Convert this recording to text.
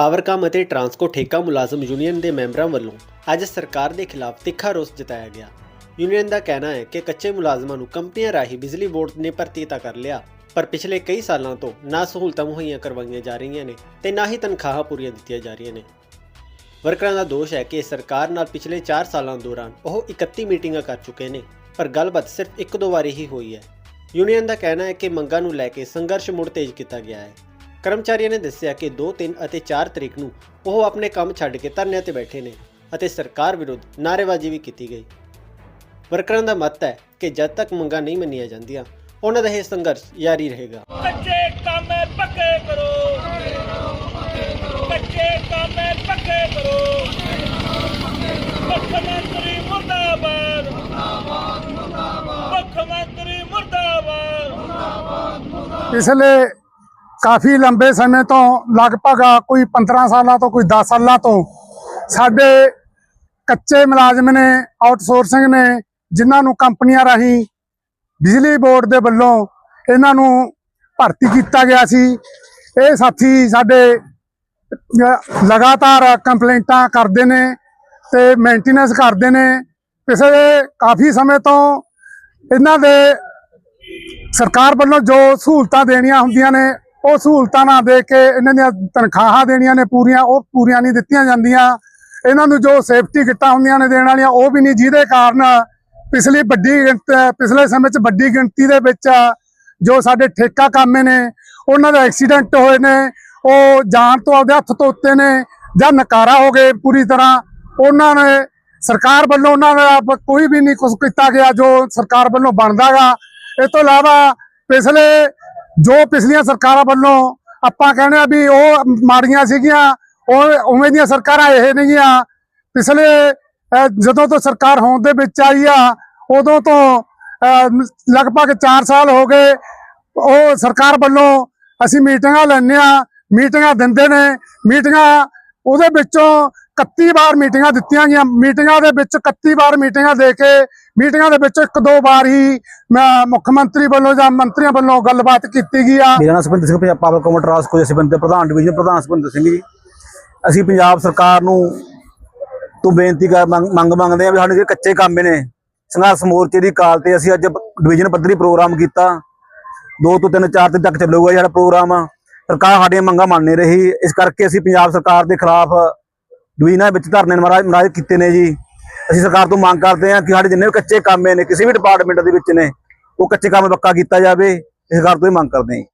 ਪਾਵਰਕਾਮ ਅਤੇ ਟਰਾਂਸਕੋ ਠੇਕਾ ਮੁਲਾਜ਼ਮ ਯੂਨੀਅਨ ਦੇ ਮੈਂਬਰਾਂ ਵੱਲੋਂ ਅੱਜ ਸਰਕਾਰ ਦੇ ਖਿਲਾਫ ਤਿੱਖਾ ਰੋਸ ਜਤਾਇਆ ਗਿਆ। ਯੂਨੀਅਨ ਦਾ ਕਹਿਣਾ ਹੈ ਕਿ ਕੱਚੇ ਮੁਲਾਜ਼ਮਾਂ ਨੂੰ ਕੰਪਨੀਆਂ ਰਾਹੀਂ ਬਿਜਲੀ ਬੋਰਡ ਨੇ ਭਰਤੀ ਤਾਂ ਕਰ ਲਿਆ, ਪਰ ਪਿਛਲੇ ਕਈ ਸਾਲਾਂ ਤੋਂ ਨਾ ਸਹੂਲਤਾਂ ਮੁਹੱਈਆ ਕਰਵਾਈਆਂ ਜਾ ਰਹੀਆਂ ਨੇ ਤੇ ਨਾ ਹੀ ਤਨਖਾਹਾਂ ਪੂਰੀਆਂ ਦਿੱਤੀਆਂ ਜਾ ਰਹੀਆਂ ਨੇ। ਵਰਕਰਾਂ ਦਾ ਦੋਸ਼ ਹੈ ਕਿ ਸਰਕਾਰ ਨਾਲ ਪਿਛਲੇ 4 ਸਾਲਾਂ ਦੌਰਾਨ ਉਹ 31 ਮੀਟਿੰਗਾਂ ਕਰ ਚੁੱਕੇ ਨੇ, ਪਰ ਗੱਲਬਾਤ ਸਿਰਫ ਇੱਕ ਦੋ ਵਾਰੀ ਹੀ ਹੋਈ ਹੈ। ਯੂਨੀਅਨ ਦਾ ਕਹਿਣਾ ਹੈ ਕਿ ਮੰਗਾਂ ਨੂੰ ਲੈ ਕੇ ਸੰਘਰਸ਼ ਮੁੜ ਤੇਜ਼ ਕੀਤਾ ਗਿਆ ਹੈ। ਕਰਮਚਾਰੀਆਂ ਨੇ ਦੱਸਿਆ ਕਿ 2, 3 ਅਤੇ 4 ਤਰੀਕ ਨੂੰ ਉਹ ਆਪਣੇ ਕੰਮ ਛੱਡ ਕੇ ਧਰਨਿਆਂ ਤੇ ਬੈਠੇ ਨੇ ਅਤੇ ਸਰਕਾਰ ਵਿਰੁੱਧ ਨਾਅਰੇਬਾਜ਼ੀ ਵੀ ਕੀਤੀ ਗਈ। ਵਰਕਰਾਂ ਦਾ ਮਤ ਹੈ ਕਿ ਜਦ ਤੱਕ ਮੰਗਾਂ ਨਹੀਂ ਮੰਨੀਆਂ ਜਾਂਦੀਆਂ ਉਹਨਾਂ ਦਾ ਇਹ ਸੰਘਰਸ਼ ਜਾਰੀ ਰਹੇਗਾ। ਕੱਚੇ ਕੰਮ ਪੱਕੇ ਕਰੋ। ਕੱਚੇ ਕੰਮ ਪੱਕੇ ਕਰੋ। ਮੁੱਖ ਮੰਤਰੀ ਮੁਰਦਾਬਾਦ। ਮੁੱਖ ਮੰਤਰੀ ਮੁਰਦਾਬਾਦ। ਪਿਛਲੇ ਕਾਫੀ ਲੰਬੇ ਸਮੇਂ ਤੋਂ, ਲਗਭਗ ਕੋਈ 15 ਸਾਲਾਂ ਤੋਂ, ਕੋਈ 10 ਸਾਲਾਂ ਤੋਂ, ਸਾਡੇ ਕੱਚੇ ਮੁਲਾਜ਼ਮ ਨੇ ਆਊਟਸੋਰਸਿੰਗ ਨੇ, ਜਿਨ੍ਹਾਂ ਨੂੰ ਕੰਪਨੀਆਂ ਰਾਹੀਂ ਬਿਜਲੀ ਬੋਰਡ ਦੇ ਵੱਲੋਂ ਇਹਨਾਂ ਨੂੰ ਭਰਤੀ ਕੀਤਾ ਗਿਆ ਸੀ। ਇਹ ਸਾਥੀ ਸਾਡੇ ਲਗਾਤਾਰ ਕੰਪਲੇਂਟਾਂ ਕਰਦੇ ਨੇ ਤੇ ਮੇਨਟੇਨੈਂਸ ਕਰਦੇ ਨੇ। ਪਿਛਲੇ ਕਾਫੀ ਸਮੇਂ ਤੋਂ ਇਹਨਾਂ ਦੇ ਸਰਕਾਰ ਵੱਲੋਂ ਜੋ ਸਹੂਲਤਾਂ ਦੇਣੀਆਂ ਹੁੰਦੀਆਂ ਨੇ ਉਹ ਸਹੂਲਤਾਂ ਨਾ ਦੇ ਕੇ ਇਹਨਾਂ ਦੀਆਂ ਤਨਖਾਹਾਂ ਦੇਣੀਆਂ ਨੇ ਪੂਰੀਆਂ, ਉਹ ਪੂਰੀਆਂ ਨਹੀਂ ਦਿੱਤੀਆਂ ਜਾਂਦੀਆਂ। ਇਹਨਾਂ ਨੂੰ ਜੋ ਸੇਫਟੀ ਕਿੱਟਾਂ ਹੁੰਦੀਆਂ ਨੇ ਦੇਣ ਵਾਲੀਆਂ, ਉਹ ਵੀ ਨਹੀਂ ਜਿਹਦੇ ਕਾਰਨ ਪਿਛਲੀ ਵੱਡੀ ਗਿਣਤ- ਪਿਛਲੇ ਸਮੇਂ 'ਚ ਵੱਡੀ ਗਿਣਤੀ ਦੇ ਵਿੱਚ ਜੋ ਸਾਡੇ ਠੇਕਾ ਕਾਮੇ ਨੇ, ਉਹਨਾਂ ਦੇ ਐਕਸੀਡੈਂਟ ਹੋਏ ਨੇ, ਉਹ ਜਾਨ ਤੋਂ ਆਪਦੇ ਹੱਥ ਤੋਂ ਉੱਤੇ ਨੇ, ਜਾਂ ਨਕਾਰਾ ਹੋ ਗਏ ਪੂਰੀ ਤਰ੍ਹਾਂ। ਉਹਨਾਂ ਨੇ, ਸਰਕਾਰ ਵੱਲੋਂ ਉਹਨਾਂ ਦਾ ਕੋਈ ਵੀ ਨਹੀਂ ਕੁਝ ਕੀਤਾ ਗਿਆ ਜੋ ਸਰਕਾਰ ਵੱਲੋਂ ਬਣਦਾਗਾ। ਇਸ ਤੋਂ ਇਲਾਵਾ ਪਿਛਲੇ ਜੋ ਪਿਛਲੀਆਂ ਸਰਕਾਰਾਂ ਵੱਲੋਂ ਆਪਾਂ ਕਹਿੰਦੇ ਆ ਵੀ ਉਹ ਮਾੜੀਆਂ ਸੀਗੀਆਂ, ਉਹ ਉਵੇਂ ਦੀਆਂ ਸਰਕਾਰਾਂ ਇਹ ਨਹੀਂਆਂ ਪਿਛਲੇ ਜਦੋਂ ਤੋਂ ਸਰਕਾਰ ਹੋਣ ਦੇ ਵਿੱਚ ਆਈ ਆ, ਉਦੋਂ ਤੋਂ ਲਗਭਗ 4 ਸਾਲ ਹੋ ਗਏ, ਉਹ ਸਰਕਾਰ ਵੱਲੋਂ ਅਸੀਂ ਮੀਟਿੰਗਾਂ ਲੈਂਦੇ ਆ, ਮੀਟਿੰਗਾਂ ਦਿੰਦੇ ਨੇ। ਮੀਟਿੰਗਾਂ ਉਹਦੇ ਵਿੱਚੋਂ 31 ਵਾਰ ਮੀਟਿੰਗਾਂ ਦਿੱਤੀਆਂ ਗਈਆਂ। ਮੀਟਿੰਗਾਂ ਦੇ ਵਿੱਚ 31 ਵਾਰ ਮੀਟਿੰਗਾਂ ਦੇ ਕੇ ਮੀਟਿੰਗਾਂ ਦੇ ਵਿੱਚ ਇੱਕ ਦੋ ਵਾਰ ਹੀ ਮੁੱਖ ਮੰਤਰੀ ਵੱਲੋਂ ਜਾਂ ਮੰਤਰੀਆਂ ਵੱਲੋਂ ਗੱਲਬਾਤ ਕੀਤੀ ਗਈ ਆ। ਮੇਰਾ ਨਾਮ ਸੁਪਿੰਦਰ ਸਿੰਘ, ਪੰਜਾਬ ਪਾਵਰ ਕਾਮ ਟਰਾਂਸਕੋ ਦੇ ਪ੍ਰਧਾਨ ਡਿਵੀਜ਼ਨ ਪ੍ਰਧਾਨ ਸੁਪਿੰਦਰ ਸਿੰਘ ਜੀ। ਅਸੀਂ ਪੰਜਾਬ ਸਰਕਾਰ ਨੂੰ ਤੋਂ ਬੇਨਤੀ ਕਰ ਮੰਗ ਮੰਗਦੇ ਆ ਵੀ ਸਾਡੇ ਜਿਹੜੇ ਕੱਚੇ ਕਾਮੇ ਨੇ, ਸੰਘਰਸ਼ ਮੋਰਚੇ ਦੀ ਕਾਲ ਤੇ ਅਸੀਂ ਅੱਜ ਡਿਵੀਜ਼ਨ ਪੱਧਰੀ ਪ੍ਰੋਗਰਾਮ ਕੀਤਾ। 2 ਤੋਂ 3 4 ਦਿਨ ਤੱਕ ਚੱਲੂਗਾ ਜੀ ਸਾਡਾ ਪ੍ਰੋਗਰਾਮ। ਸਰਕਾਰ ਸਾਡੀਆਂ ਮੰਗਾਂ ਮੰਨ ਨਹੀਂ ਰਹੀ। ਇਸ ਕਰਕੇ ਅਸੀਂ ਪੰਜਾਬ ਸਰਕਾਰ ਦੇ ਖਿਲਾਫ ਡਿਵੀਜ਼ਨਾਂ ਵਿੱਚ ਧਰਨੇ ਮਹਾਰਾਜ ਮਹਾਰਾਜ ਕੀਤੇ ਨੇ ਜੀ। ਅਸੀਂ ਸਰਕਾਰ ਤੋਂ ਮੰਗ ਕਰਦੇ ਹਾਂ ਕਿ ਸਾਡੇ ਜਿੰਨੇ ਵੀ ਕੱਚੇ ਕਾਮੇ ਨੇ, ਕਿਸੇ ਵੀ ਡਿਪਾਰਟਮੈਂਟ ਦੇ ਵਿੱਚ ਨੇ, ਉਹ ਕੱਚੇ ਕੰਮ ਪੱਕਾ ਕੀਤਾ ਜਾਵੇ ਇਸ ਸਰਕਾਰ ਤੋਂ ਹੀ ਮੰਗ ਕਰਦੇ ਹਾਂ। ਜੀ